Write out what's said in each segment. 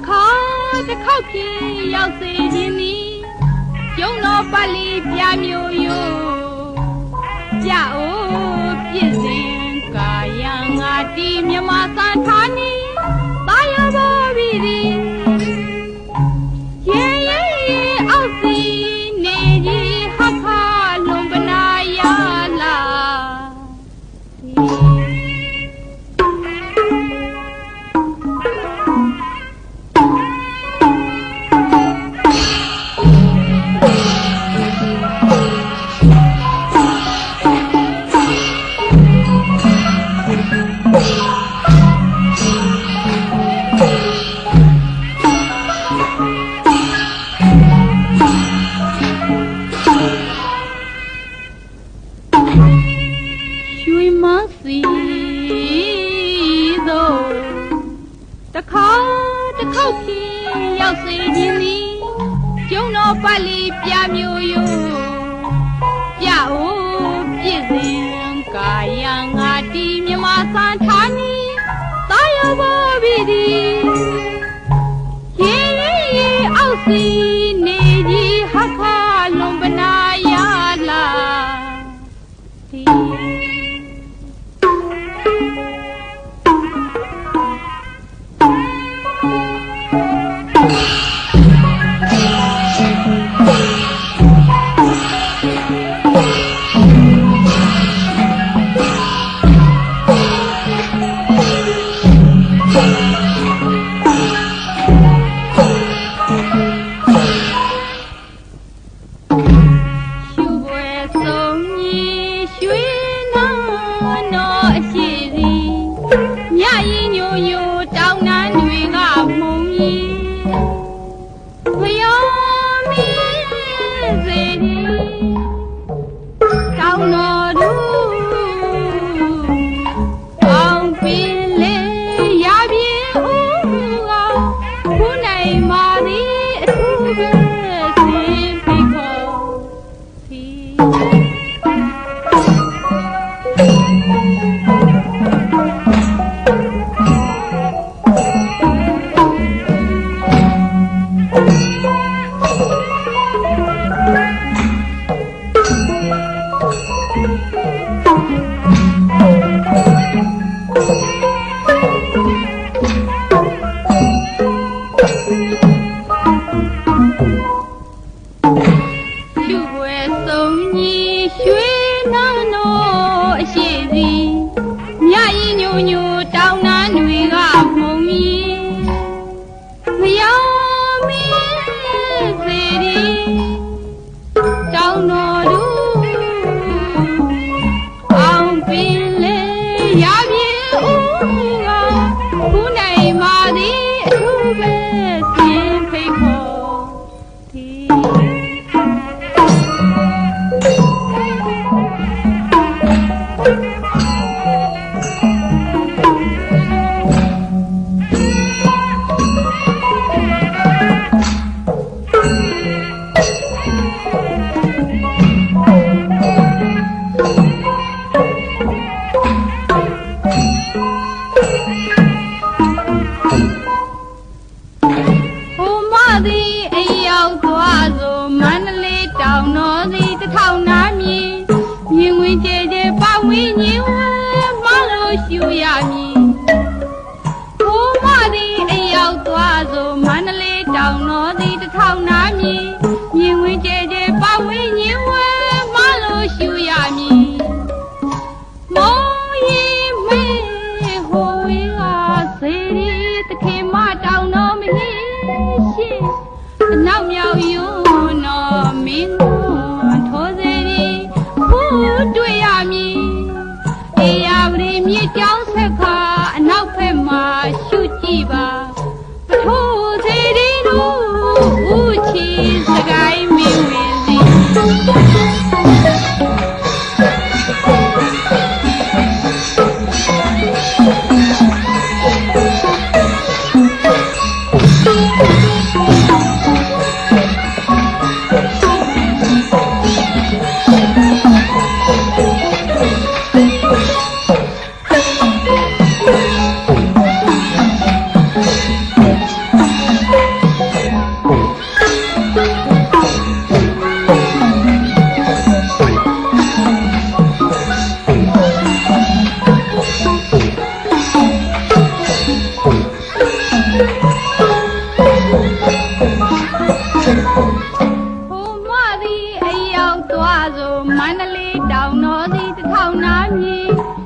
တစ်ခါတစ်ခေါက်ဖြင့်ရောက်စေခြင်းနီယုံတော်ပတ်လီပြမျိုးရိုး စီသို့တစ်ခေါက်တစ်ခေါက်ဖြင့်ရောက်စေခြင်းသည်ကျုံတော်ပတ်လီပြမျိုးရိုး သည်အယောက်ခွာဆိုမန္တလေးတောင်တော်စီတထောင်နာမြေမြင်ဝင်ကြဲကြဲပတ်ဝင်းညင်ဝဲမလို့ရှူရမည်ကိုမသည်အယောက်သွားဆိုမန္တလေးတောင်တော်စီတထောင်နာမြေ ချင်းအနောက်မြောက်ယွန်းတော်မင်း ဟိုမသည်အရောက်သွားဆိုမန္တလေးတောင်တော်စီတစ်ထောင်နာမြေ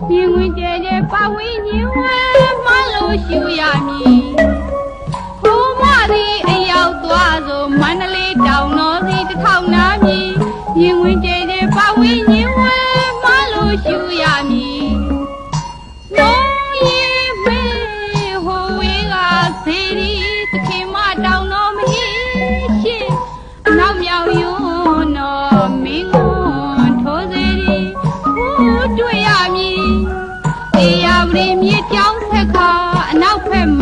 မြင်ဝင်ကျဲကျဲပဝင်းညင်ဝဲမလို့ရှူရမည်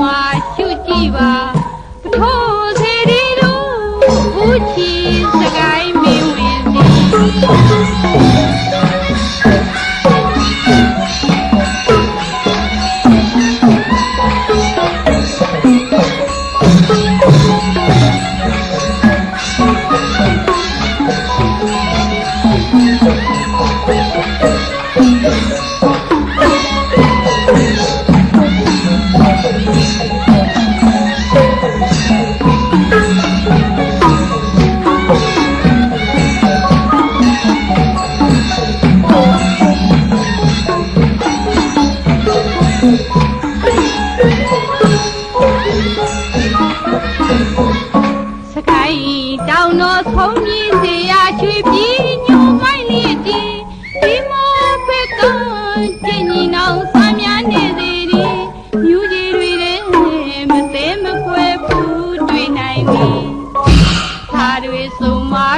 မှာရှုကြည့်ပါပထိုးစေတီတို့ဘူးချီစကိုင်းမင်းဝင်သည်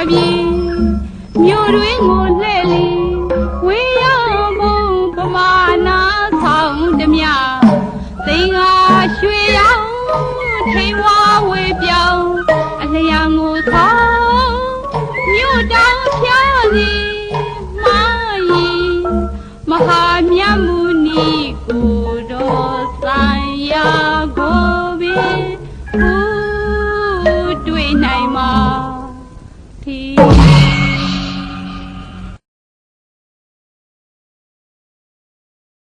ပြီမြို့တွင်ကိုလှဲ့လီဝေရောမုံပမာနာဆောင်သည်မြသိငါရွှေရောင်ထိန်ဝါဝေပြောင်းအလျံကိုသောမြို့တောင်ဖြာစီမာရီမဟာမြတ်မုနီကိုတော်ဆိုင်ရာ